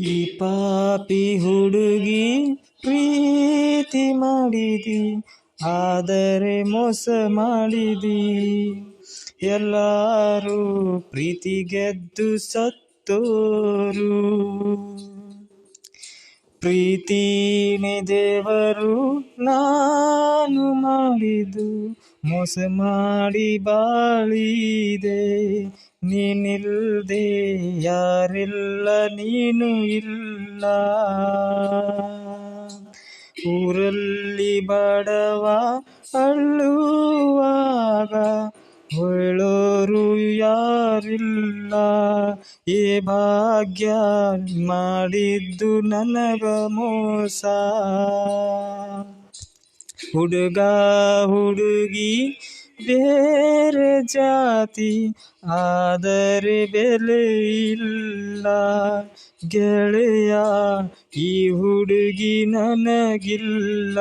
ಈ ಪಾಪಿ ಹುಡುಗಿ ಪ್ರೀತಿ ಮಾಡಿದಿ ಆದರೆ ಮೋಸ ಮಾಡಿದಿ. ಎಲ್ಲರೂ ಪ್ರೀತಿ ಗೆದ್ದು ಸತ್ತೋರು. ಪ್ರೀತಿನೇ ದೇವರು ನಾನು ಮಾಡಿದು ಮೋಸ ಮಾಡಿ ಬಾಳಿದೆ. ನೀನಿಲ್ಲದೆ ಯಾರಿಲ್ಲ ನೀನು ಇಲ್ಲ. ಊರಲ್ಲಿ ಬಡವ ಅಳ್ಳುವಾಗ ಹೇಳೋರು ಯಾರಿಲ್ಲ? ಏ ಭಾಗ್ಯ ಮಾಡಿದ್ದು ನನಗ ಮೋಸ. ಹುಡುಗ ಹುಡುಗಿ ಬೇರೆ ಜಾತಿ, ಆದರೆ ಬೆಲೆ ಇಲ್ಲ. ಗೆಳೆಯ, ಈ ಹುಡುಗಿ ನನಗಿಲ್ಲ.